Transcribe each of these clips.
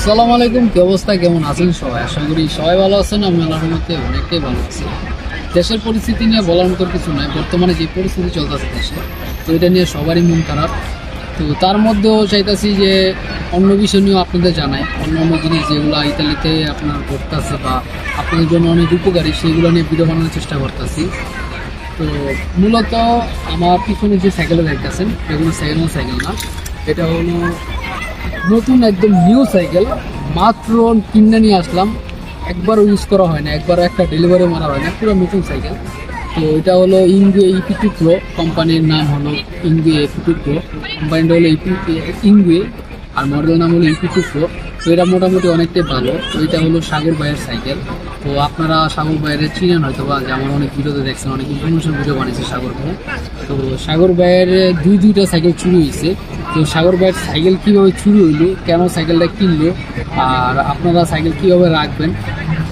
আসসালামু আলাইকুম, কি অবস্থা, কেমন আছেন সবাই? আশা করি সবাই ভালো আছেন আমি আল্লাহর মধ্যে অনেকটাই ভালো আছি। দেশের পরিস্থিতি নিয়ে বলার মতো কিছু নয় বর্তমানে যে পরিস্থিতি চলতেছে দেশে, তো এটা নিয়ে সবারই মন খারাপ। তো তার মধ্যেও চাইতাছি যে অন্য বিষয় নিয়েও আপনাদের জানাই অন্য অন্য জিনিস যেগুলো ইতালিতে আপনার ঘটতেছে বা আপনাদের জন্য অনেক উপকারী, সেগুলো নিয়ে ভিডিও বানানোর চেষ্টা করতেছি। তো মূলত আমার পিছনে যে সাইকেলে দেখতেছেন, এগুলো সেকেন্ড সাইকেল না, এটা হলো নতুন একদম নিউ সাইকেল মাত্র কিনে নিয়ে আসলাম। একবারও ইউজ করা হয় না একবার একটা ডেলিভারি মারা হয় না, পুরো নতুন সাইকেল তো এটা হলো ইংগুয়ে ইপি টু প্রো কোম্পানির নাম হলো ইংগুয়ে ইপি টু প্রো কোম্পানিটা হলো ইপি ইংগুয়ে আর মডেল নাম হলো ইপি টু প্রো তো এটা মোটামুটি অনেকটাই ভালো। তো এটা হলো সাগর ভাইয়ের সাইকেল তো আপনারা সাগর ভাইয়ের চিনেন হয়তো বা যে আমার অনেক ভিডিওতে দেখছেন, অনেক ইনফরমেশন ভিডিও বানিয়েছে সাগর ভাই। তো সাগর ভাইয়ের দুই দুইটা সাইকেল চুরি হয়েছে। তো সাগর ভাইয়ের সাইকেল কীভাবে চুরি হইল কেন সাইকেলটা কিনলো আর আপনারা সাইকেল কীভাবে রাখবেন?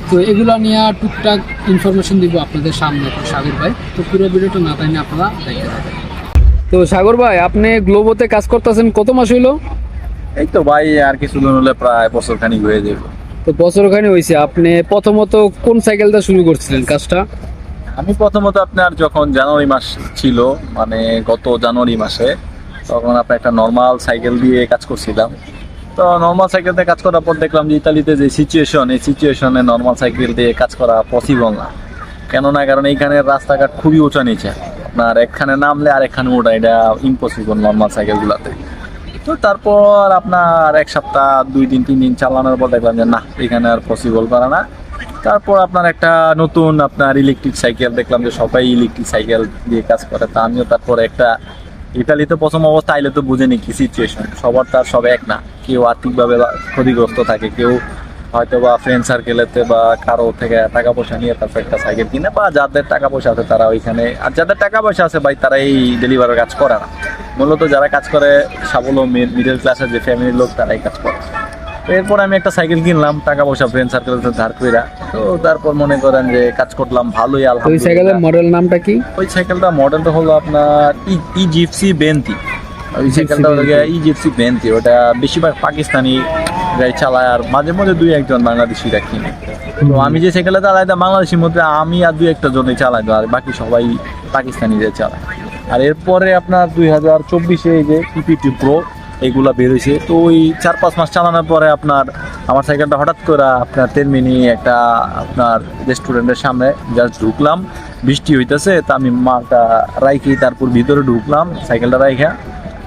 তো এগুলো নিয়ে টুকটাক ইনফরমেশন দিব আপনাদের সামনে সাগর ভাই। তো পুরো ভিডিওটা না তাই আপনারা দেখতে পাবেন তো সাগর ভাই আপনি গ্লোবোতে কাজ করতেছেন কত মাস হইল? এই তো ভাই আর কিছুদিন হলে প্রায় বছর খানিক হয়ে যাবে। তো বছরখানি হয়েছে আপনি প্রথমত কোন সাইকেলটা শুরু করছিলেন কাজটা? আমি প্রথমত আপনার যখন জানুয়ারি মাস ছিল মানে গত জানুয়ারি মাসে তখন আপনার একটা নর্মাল সাইকেল দিয়ে কাজ করছিলাম। তো নর্মাল সাইকেল দিয়ে কাজ করার পর দেখলাম যে ইতালিতে যে সিচুয়েশন এই সিচুয়েশনে নর্মাল সাইকেল দিয়ে কাজ করা পসিবল না। কেননা কারণ এইখানের রাস্তাঘাট খুবই উঁচা নিচে। আপনার একখানে নামলে আর একখানে ওঠা এটা ইম্পসিবল নর্মাল সাইকেলগুলোতে তো তারপর আপনার এক সপ্তাহ, দুই দিন, তিন দিন চালানোর পর দেখলাম যে না, এখানে আর পসিবল করে না। তারপর আপনার একটা নতুন আপনার ইলেকট্রিক সাইকেল দেখলাম যে সবাই ইলেকট্রিক সাইকেল দিয়ে কাজ করে। তা আমিও তারপরে একটা ইতালিতে প্রথম অবস্থা আইলে তো বুঝেনি কি সিচুয়েশন সবার তার সব এক না। কেউ আর্থিকভাবে ক্ষতিগ্রস্ত থাকে, কেউ হয়তো বা ফ্রেন্ড সার্কেলেতে বা কারও থেকে টাকা পয়সা নিয়ে তারপর একটা সাইকেল কিনে বা যাদের টাকা পয়সা আছে তারা ওইখানে আর যাদের টাকা পয়সা আছে ভাই, তারা এই ডেলিভারের কাজ করে না। মূলত যারা কাজ করে, স্বাবলম্বী মিডল ক্লাসের যে ফ্যামিলির লোক, তারাই কাজ করে। তো এরপর আমি একটা সাইকেল কিনলাম টাকা পয়সা ফ্রেন্ড সার্কেল ধার কইরা। তো তারপর মনে করেন যে কাজ করলাম ভালোই তো ওই সাইকেলের মডেল নামটা কি? ওই সাইকেলটা মডেলটা হলো আপনার ই জিপসি বেন্তি ওই সাইকেলটা হলো ই জিপসি বেন্তি ওটা বেশিরভাগ পাকিস্তানি গাড়ি চালায় আর মাঝে মাঝে দুই একজন বাংলাদেশিরা কিনে। তো আমি যে সাইকেলটা চালাই তা বাংলাদেশের মধ্যে আমি আর দুই একটা জনে চালাই তো আর বাকি সবাই পাকিস্তানি পাকিস্তানিদের চালায়। আর এরপরে আপনার দুই হাজার চব্বিশে এই যে পিপিটি প্রো এগুলা বের হয়েছে তো ওই চার পাঁচ মাস চালানোর পরে আপনার, আমার সাইকেলটা হঠাৎ করে আপনার তেরমিনি একটা আপনার রেস্টুরেন্টের সামনে জাস্ট ঢুকলাম। বৃষ্টি হইতেছে, তা আমি মালটা রাইখি তারপর ভিতরে ঢুকলাম সাইকেলটা রাইখা।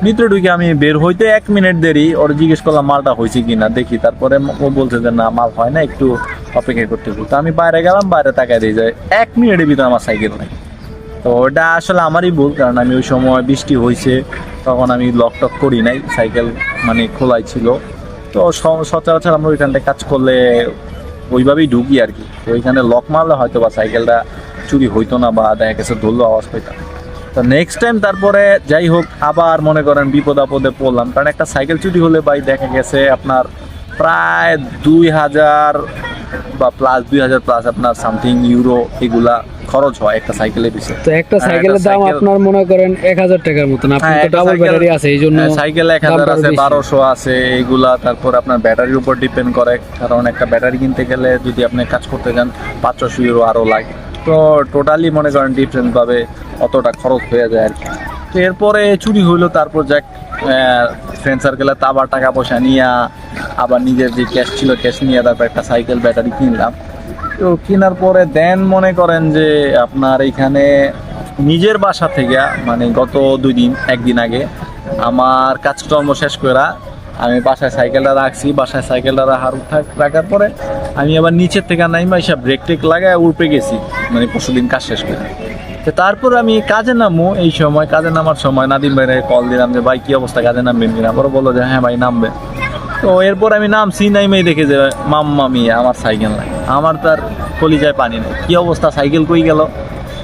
ভিতরে ঢুকে আমি বের হইতে এক মিনিট দেরি, ওর জিজ্ঞেস করলাম মালটা হয়েছে কি না দেখি। তারপরে ও বলছে যে, না, মাল হয় না, একটু অপেক্ষা করতে তো আমি বাইরে গেলাম, বাইরে তাকাই দিয়ে যায় এক মিনিটের ভিতরে আমার সাইকেল নাই। তো ওটা আসলে আমারই ভুল, কারণ আমি ওই সময় বৃষ্টি হয়েছে তখন আমি লক টক করি নাই, সাইকেল মানে খোলাই ছিল। তো সচরাচর আমরা ওইখানটায় কাজ করলে ওইভাবেই ঢুকি আর কি। তো ওইখানে লক মারলে হয়তো বা সাইকেলটা চুরি হইতো না বা দেখা গেছে ধরলো আওয়াজ পাইতাম। তো নেক্সট টাইম তারপরে যাই হোক, আবার মনে করেন বিপদ আপদে পড়লাম। কারণ একটা সাইকেল চুরি হলে ভাই দেখা গেছে আপনার প্রায় দুই হাজার বা প্লাস দুই হাজার প্লাস আপনার সামথিং ইউরো এগুলা খরচ হয় একটা সাইকেলের পিছনে। তো একটা হ্যাঁ, সাইকেলের দাম আপনার মনে করেন এক হাজার টাকার মতন। আপনার হ্যাঁ, তো ডাবল ব্যাটারি আছে এই জন্য হ্যাঁ, সাইকেল এক হাজার আছে বারোশো আছে এইগুলা তারপর আপনার ব্যাটারির উপর ডিপেন্ড করে কারণ একটা ব্যাটারি কিনতে গেলে যদি আপনি কাজ করতে যান পাঁচশো ইউরো আরও লাগে। তো টোটালি মনে করেন ডিফারেন্ট ভাবে অতটা খরচ হয়ে যায় আর কি। এরপরে চুরি হইল তারপর যাক ফ্রেন্ড সার্কেলে তো আবার টাকা পয়সা নিয়ে আবার নিজের যে ক্যাশ ছিল ক্যাশ নিয়ে তারপর একটা সাইকেল ব্যাটারি কিনলাম। তো কেনার পরে দেন মনে করেন যে আপনার এখানে নিজের বাসা থেকে মানে গত দুই দিন, একদিন আগে আমার কাজকর্ম শেষ করা আমি বাসায় সাইকেলটা রাখছি। বাসায় সাইকেলটা রাখার রাখার পরে আমি আবার নিচের থেকে নাইমা এসে ব্রেক টেক লাগায় উড়পে গেছি মানে পরশু দিন কাজ শেষ করে তো তারপর আমি কাজে নামবো এই সময়, কাজে নামার সময় নাদিম ভাইরে কল দিলাম যে, ভাই, কি অবস্থা? কাজে নামবেন কিনা? পরে বলল যে হ্যাঁ ভাই, নামবে। তো এরপর আমি নাম নামছি নাইমেই দেখে যে, মাম্মা মিয়া, আমার সাইকেল নাই। আমার তার কলিজায় পানি নেই। কি অবস্থা? সাইকেল কই গেল?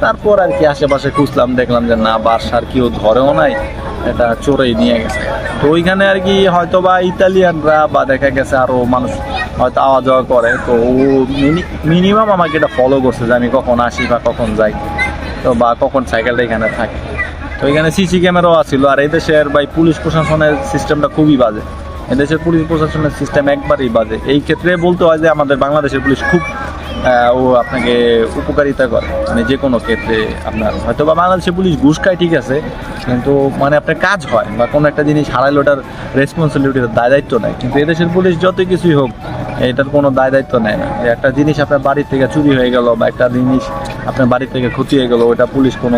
তারপর আর কি আশেপাশে খুঁজলাম, দেখলাম যে, না, বাসার কেউ ধরেও নাই। এটা চোরেই নিয়ে গেছে। তো ওইখানে আর কি হয়তো বা ইতালিয়ানরা বা দেখা গেছে আরও মানুষ হয়তো আওয়া যাওয়া করে। তো ও মিনিমাম আমাকে এটা ফলো করছে যে, আমি কখন আসি বা কখন যাই? তো বা কখন সাইকেলটা এখানে থাকে। তো এখানে সিসি ক্যামেরাও আছিল। আর এই দেশের ভাই পুলিশ প্রশাসনের সিস্টেমটা খুবই বাজে। এদেশের পুলিশ প্রশাসনের সিস্টেম একবারই বাজে। এই ক্ষেত্রে বলতে হয় যে আমাদের বাংলাদেশের পুলিশ খুব ও আপনাকে উপকারিতা করে। মানে যে কোনো ক্ষেত্রে আপনার হয়তো বা বাংলাদেশের পুলিশ ঘুষ খায় ঠিক আছে, কিন্তু মানে আপনার কাজ হয় বা কোনো একটা জিনিস হারাইলে ওটার রেসপন্সিবিলিটি দায় দায়িত্ব নেয়। কিন্তু এদেশের পুলিশ যতই কিছুই হোক, এটার কোনো দায় দায়িত্ব নেয় না। একটা জিনিস আপনার বাড়ি থেকে চুরি হয়ে গেল বা একটা জিনিস আপনার বাড়ি থেকে ক্ষতি হয়ে গেল, ওটা পুলিশ কোনো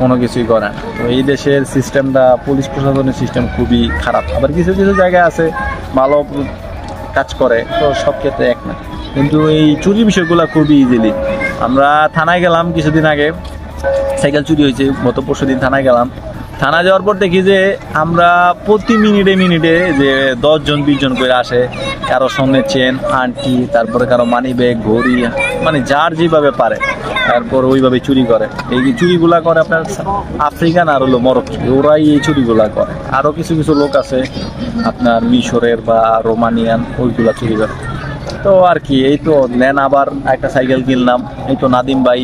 কোনো কিছুই করে না। তো এই দেশের সিস্টেমটা পুলিশ প্রশাসনের সিস্টেম খুবই খারাপ। আবার কিছু কিছু জায়গায় আছে, ভালো কাজ করে, তো সব ক্ষেত্রে এক না। কিন্তু এই চুরি বিষয়গুলো খুবই ইজিলি আমরা থানায় গেলাম কিছুদিন আগে, সাইকেল চুরি হয়েছে, গত পরশু দিন থানায় গেলাম। থানা যাওয়ার পর দেখি যে আমরা প্রতি মিনিটে মিনিটে যে দশজন বিশ জন করে আসে, কারও সঙ্গে চেন আন্টি তারপরে কারও মানি ব্যাগ ঘড়ি মানে যার যেভাবে পারে। তারপর ওইভাবে চুরি করে। এই চুরিগুলা করে আপনার আফ্রিকান আর হলো মরক ওরাই এই চুরিগুলা করে। আরও কিছু কিছু লোক আছে, আপনার মিশরের বা রোমানিয়ান, ওইগুলা চুরি করে। তো আর কি, এই তো নেন আবার একটা সাইকেল কিনলাম। এই তো নাদিম ভাই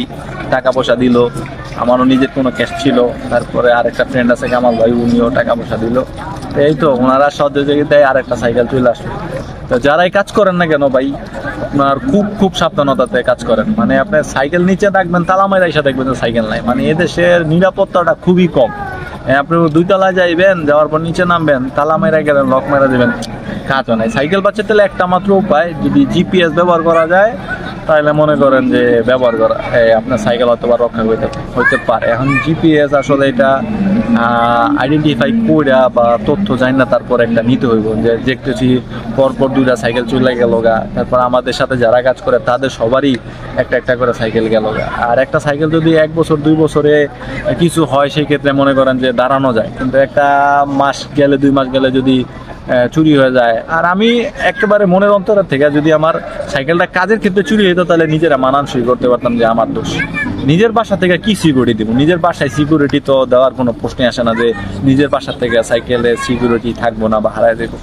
টাকা পয়সা দিল। আমারও নিজের কোনো ক্যাশ ছিল। তারপরে আরেকটা ফ্রেন্ড আছে, কামাল ভাই, উনিও টাকা পয়সা দিল। এই তো ওনারা সহযোগিতায় আর একটা সাইকেল চলে আসলো। তো যারাই কাজ করেন না কেন ভাই আপনার খুব খুব সাবধানতাতে কাজ করেন। মানে আপনি সাইকেল নিচে রাখবেন তালামের এসে দেখবেন সাইকেল নাই। মানে এদেশের নিরাপত্তাটা খুবই কম। আপনি দুই তলায় যাইবেন, যাওয়ার পর নিচে নামবেন তালা মেরা গেলেন লক মেরা দেবেন। কাজও নাই। সাইকেল বাচ্চার তাহলে একটা মাত্র উপায়, যদি জিপিএস ব্যবহার করা যায় তাহলে মনে করেন যে ব্যবহার করা আপনার সাইকেল হয়তো বা রক্ষা হইতে হইতে পারে। এখন জিপিএস আসলে এটা আইডেন্টিফাই কইরা বা তথ্য জানি না তারপর একটা নিতে হইব। যে দেখতেছি পরপর দুইটা সাইকেল চলে গেল গা তারপর আমাদের সাথে যারা কাজ করে তাদের সবারই একটা একটা করে সাইকেল গেল গা আর একটা সাইকেল যদি এক বছর, দুই বছরে কিছু হয় সেই ক্ষেত্রে মনে করেন যে দাঁড়ানো যায়। কিন্তু একটা মাস গেলে, দুই মাস গেলে যদি চুরি হয়ে যায়। আর আমি একেবারে মনের অন্তরের থেকে যদি আমার সাইকেলটা কাজের ক্ষেত্রে চুরি হতো তাহলে নিজেরা মানানসই করতে পারতাম যে আমার দোষ। নিজের বাসা থেকে কি সিকিউরিটি দিব? নিজের বাসায় সিকিউরিটি তো দেওয়ার কোনো প্রশ্নই আসে না যে নিজের বাসা থেকে সাইকেলে সিকিউরিটি থাকব না বা হারায় দেবো।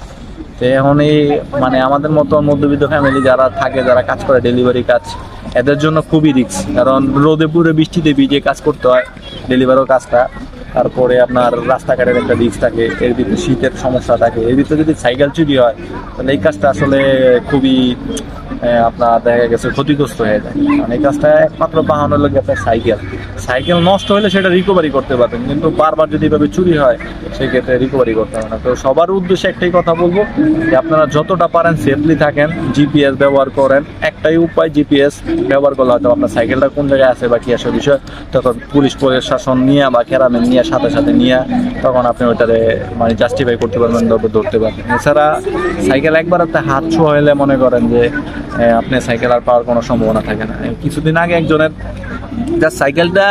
তো এখন এই মানে আমাদের মতো মধ্যবিত্ত ফ্যামিলি যারা থাকে, যারা কাজ করে ডেলিভারি কাজ, এদের জন্য খুবই রিস্ক কারণ রোদে পুরে বৃষ্টিতে ভিজে কাজ করতে হয় ডেলিভারিও কাজটা। তারপরে আপনার রাস্তাঘাটের একটা রিক্স থাকে, এর ভিতরে শীতের সমস্যা থাকে, এর ভিতরে যদি সাইকেল চুরি হয়, তাহলে এই কাজটা আসলে খুবই আপনার দেখা গেছে ক্ষতিগ্রস্ত হয়ে যায়। কারণ এই কাজটা একমাত্র বাহন হলো কি আপনার সাইকেল। সাইকেল নষ্ট হলে সেটা রিকভারি করতে পারবেন। কিন্তু বারবার যদি এভাবে চুরি হয়, সেক্ষেত্রে রিকভারি করতে হবে না। তো সবার উদ্দেশ্যে একটাই কথা বলব যে, আপনারা যতটা পারেন সেফলি থাকেন জিপিএস ব্যবহার করেন। একটাই উপায় জিপিএস ব্যবহার করলে হয়তো আপনার সাইকেলটা কোন জায়গায় আছে বা কি আসে বিষয়, তখন পুলিশ প্রশাসন নিয়ে বা কেরামে নিয়ে, সাথে সাথে নিয়ে, তখন আপনি ওইটারে মানে জাস্টিফাই করতে পারবেন, ধরতে পারবেন। এছাড়া সাইকেল একবার হাত ছোঁয়া হলে মনে করেন যে আপনি সাইকেল আর পাওয়ার কোনো সম্ভাবনা থাকে না। কিছুদিন আগে একজনের জাস্ট সাইকেলটা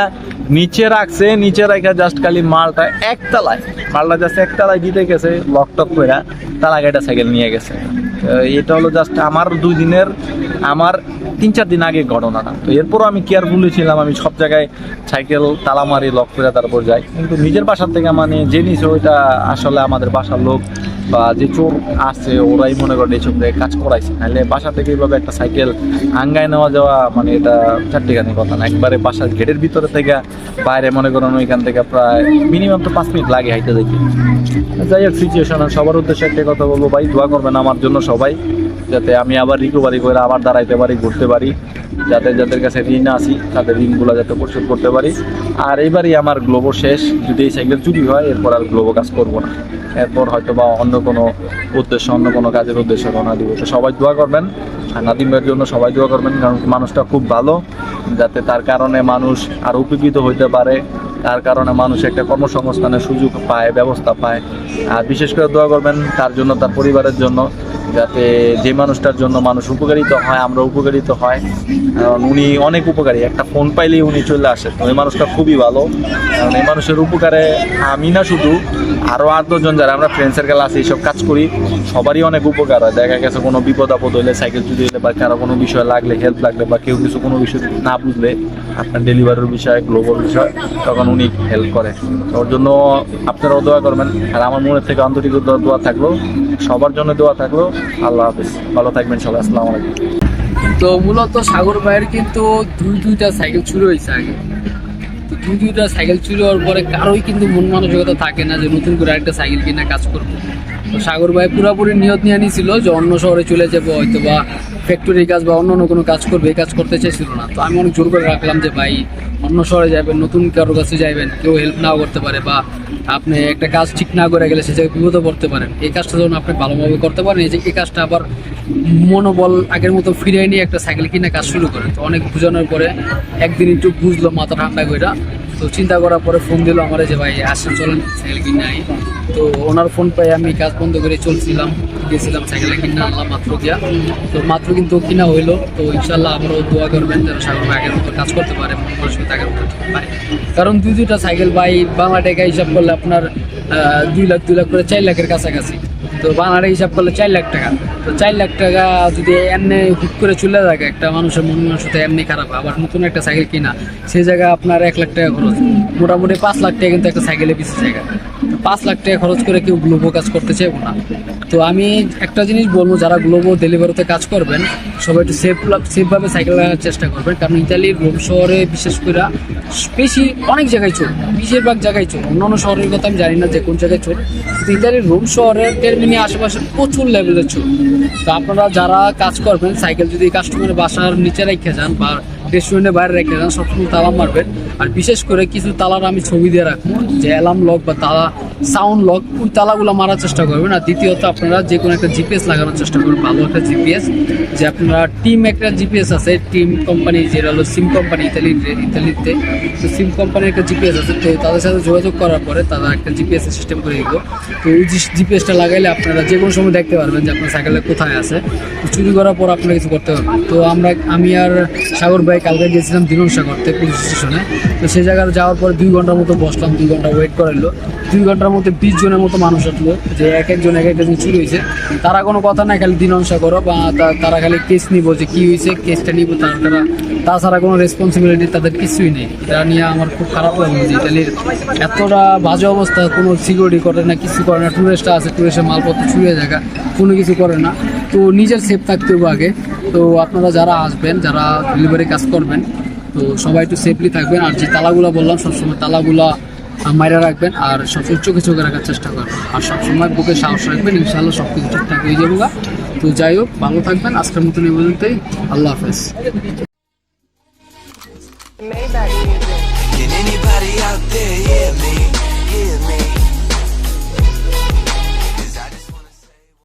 নিচে রাখছে, নিচে রাখে জাস্ট খালি মালটা একতলায়, মালটা জাস্ট একতলায় দিতে গেছে লকটক করে তার আগে একটা সাইকেল নিয়ে গেছে। এটা হলো জাস্ট আমার দুই দিনের, আমার তিন চার দিন আগে ঘটনাটা। তো এরপরও আমি কেয়ারফুলি ছিলাম, আমি সব জায়গায় সাইকেল তালা মারি লক করে তারপর যাই। কিন্তু নিজের বাসার থেকে মানে যে নিছে ওইটা আসলে আমাদের বাসার লোক বা যে চোর আসছে ওরাই মনে করে এইসব কাজ করাইছে। নাহলে বাসা থেকে এইভাবে একটা সাইকেল আঙ্গায় নেওয়া যাওয়া মানে এটা চারটিখানি কথা না। একবারে বাসার গেটের ভিতরে থেকে বাইরে মনে করেন ওইখান থেকে প্রায় মিনিমাম তো পাঁচ মিনিট লাগে হাইতে দেখি। যাই হোক সিচুয়েশন সবার উদ্দেশ্যে একটা কথা বলব, ভাই, দোয়া করবেন আমার জন্য সবাই, যাতে আমি আবার রিকভারি করে আবার দাঁড়াইতে পারি, ঘুরতে পারি, যাতে যাদের কাছে ঋণ আসি তাদের ঋণগুলো যাতে পরিশোধ করতে পারি। আর এবারই আমার গ্লোবো শেষ, যদি এই সাইকেল চুরি হয়, এরপর আর গ্লোবো কাজ করব না। এরপর হয়তো বা অন্য কোনো উদ্দেশ্য, অন্য কোনো কাজের উদ্দেশ্যে রওনা দিব। তো সবাই দোয়া করবেন, আর নাদিমের জন্য সবাই দোয়া করবেন, কারণ মানুষটা খুব ভালো, যাতে তার কারণে মানুষ আর উপকৃত হইতে পারে, তার কারণে মানুষ একটা কর্মসংস্থানের সুযোগ পায়, ব্যবস্থা পায়। আর বিশেষ করে দোয়া করবেন তার জন্য, তার পরিবারের জন্য যাতে যে মানুষটার জন্য মানুষ উপকারিত হয়, আমরা উপকারিত হয়। কারণ উনি অনেক উপকারী। একটা ফোন পাইলেই উনি চলে আসে। তো এই মানুষটা খুবই ভালো। কারণ এই মানুষের উপকারে আমি না শুধু আরও আট দশজন যারা আমরা ফ্রেন্ড সার্কেল আছে, এইসব কাজ করি, সবারই অনেক উপকার হয়। দেখা গেছে কোনো বিপদ আপদ হলে সাইকেল চুরি হলে বা কারও কোনো বিষয় লাগলে হেল্প লাগলে বা কেউ কিছু কোনো বিষয় না বুঝলে, আপনার ডেলিভারির বিষয় গ্লোবাল বিষয়, তখন উনি হেল্প করে। ওর জন্য আপনারাও দোয়া করবেন। আর আমার মনের থেকে আন্তরিক দোয়া- থাকল। সবার জন্য দোয়া থাকল। আল্লাহ হাফিজ। ভালো থাকবেন সবাই। আসসালামু আলাইকুম। তো মূলত সাগর ভাইয়ের কিন্তু দুই দুইটা সাইকেল চুরি হয়েছে আগে। দুই দুইটা সাইকেল চুরি হওয়ার পরে কারোই কিন্তু মন মানসিকতা থাকে না যে নতুন করে আরেকটা সাইকেল কিনা কাজ করব। সাগর ভাই পুরোপুরি নিয়ত নিয়ে নিয়েছিল যে অন্য শহরে চলে যাব হয়তো বা ফ্যাক্টরির কাজ বা অন্য অন্য কোনো কাজ করবে, এই কাজ করতে চাইছিল না। তো আমি অনেক জোর করে রাখলাম যে ভাই, অন্য শহরে যাবেন নতুন কারোর কাছে যাবেন কেউ হেল্প নাও করতে পারে বা আপনি একটা কাজ ঠিক না করে গেলে সেটা বিপদে পড়তে পারেন। এই কাজটা যখন আপনি ভালোভাবে করতে পারেন, এই যে এই কাজটা আবার মনোবল আগের মতো ফিরিয়ে নিয়ে একটা সাইকেল কিনে কাজ শুরু করেন। তো অনেক বোঝানোর পরে একদিন একটু বুঝলো মাথা ঠান্ডা কইরা তো চিন্তা করার পরে ফোন দিল আমার যে, ভাই আসেন চলেন সাইকেল কিনে আই। তো ওনার ফোন পাই আমি কাজ বন্ধ করে চলছিলাম। গেছিলাম সাইকেল কিনে আনলাম মাত্র গিয়া। তো মাত্র কিন্তু কিনা হইল। তো ইনশাল্লাহ আমরাও দোয়া করবেন যেন সাগর ভাই আগের মতো কাজ করতে পারে, মন ঠিক পারে। কারণ দুই দুইটা সাইকেল ভাই বাংলা টাকা হিসাব করলে আপনার দুই লাখ দুই লাখ করে চার লাখের কাছাকাছি। তো বানার হিসাব করলে চার লাখ টাকা। তো চার লাখ টাকা যদি এমনি হুট করে চলে থাকে, একটা মানুষের মন মানুষ এমনি খারাপ, আবার নতুন একটা সাইকেল কিনা, সেই জায়গায় আপনার এক লাখ টাকা খরচ। মোটামুটি পাঁচ লাখ টাকা কিন্তু একটা সাইকেলে বেশি জায়গা। পাঁচ লাখ টাকা খরচ করে কেউ গ্লোবো কাজ করতে চাইব না। তো আমি একটা জিনিস বলব, যারা গ্লোবো ডেলিভারিতে কাজ করবেন, সবাই একটু সেফ সেফভাবে সাইকেল রাখার চেষ্টা করবেন। কারণ ইতালির রোম শহরে বিশেষ করে বেশি অনেক জায়গায় চল, বেশিরভাগ জায়গায় চল। অন্য অন্য শহরের কথা আমি জানি না যে কোন জায়গায় চল। কিন্তু ইতালির রোম শহরের টেরমিনি আশেপাশে প্রচুর লেভেলের চল। তো আপনারা যারা কাজ করবেন সাইকেল যদি কাস্টমারের বাসার নিচে রেখে যান বা রেস্টুরেন্টের বাইরে রেখে যান, সবসময় তালা মারবেন। আর বিশেষ করে কিছু তালার আমি ছবি দিয়ে রাখব, যে অ্যালার্ম লক বা তালা সাউন্ড লক, ওই তালাগুলো মারার চেষ্টা করবেন। আর দ্বিতীয়ত আপনারা যে কোনো একটা জিপিএস লাগানোর চেষ্টা করবেন ভালো একটা জিপিএস। যে আপনারা টিম একটা জিপিএস আছে, টিম কোম্পানি যেটা হলো সিম কোম্পানি ইতালি ইতালিতে। তো সিম কোম্পানির একটা জিপিএস আছে, তো তাদের সাথে যোগাযোগ করার পরে তারা একটা জিপিএস সিস্টেম করে দিল তো ওই জিপিএসটা লাগাইলে আপনারা যে কোনো সময় দেখতে পারবেন যে আপনার সাইকেলে কোথায় আছে। চুরি করার পর আপনারা কিছু করতে পারবেন। তো আমরা, আমি আর সাগর ভাই কালকে গেছিলাম দিনন সাগরতে পুলিশ স্টেশনে। তো সেই জায়গায় যাওয়ার পর দুই ঘণ্টার মতো বসলাম, দুই ঘণ্টা ওয়েট করাইলো। দুই ঘণ্টার মধ্যে বিশ জনের মতো মানুষ আসলো, যে এক একজন এক একটা চুরি হয়েছে। তারা কোনো কথা না খালি দিনংসা করো, বা তারা খালি কেস নিব যে কী হয়েছে কেসটা নিব তারা তারা তাছাড়া কোনো রেসপন্সিবিলিটি তাদের কিছুই নেই। এটা নিয়ে আমার খুব খারাপ লাগল যে ইতালির এতটা বাজে অবস্থা, কোনো সিকিউরিটি করে না, কিছু করে না। টুরিস্টরা আছে টুরিস্টের মালপত্র চুরিয়ে জায়গা কোনো কিছু করে না। তো নিজের সেফ থাকতে হবে আগে। তো আপনারা যারা আসবেন, যারা ডেলিভারি কাজ করবেন, তো সবাই একটু সেফলি থাকবেন। আর যে তালাগুলো বললাম, সবসময় তালাগুলা মাইরা রাখবেন আর সবসময় চোখে চোখে রাখার চেষ্টা করবেন আর সবসময় বুকে সাহস রাখবেন ইনশাআল্লাহ সব কিছু ঠিকঠাক হয়ে যাব তো যাই হোক ভালো থাকবেন আজকের মতন এই পর্যন্তই। আল্লাহ হাফেজ। Can anybody out there hear me? Hear me?